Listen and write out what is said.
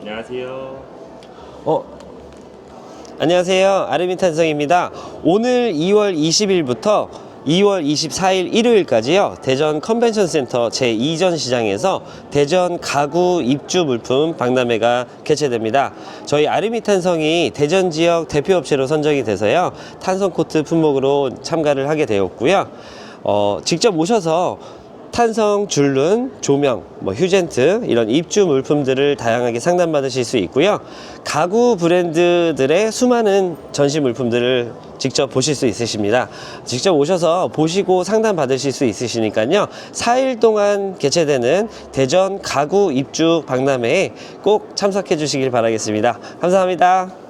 안녕하세요. 어, 안녕하세요. 아르민탄성입니다. 오늘 2월 20일부터 2월 24일 일요일까지요. 대전 컨벤션 센터 제2전 시장에서 대전 가구 입주 물품 박람회가 개최됩니다. 저희 아르미 탄성이 대전 지역 대표 업체로 선정이 돼서요. 탄성 코트 품목으로 참가를 하게 되었고요. 어, 직접 오셔서 탄성 줄눈, 조명, 뭐 휴젠트 이런 입주 물품들을 다양하게 상담받으실 수 있고요. 가구 브랜드들의 수많은 전시 물품들을 직접 보실 수 있으십니다. 직접 오셔서 보시고 상담 받으실 수 있으시니까요. 4일 동안 개최되는 대전 가구 입주 박람회에 꼭 참석해 주시길 바라겠습니다. 감사합니다.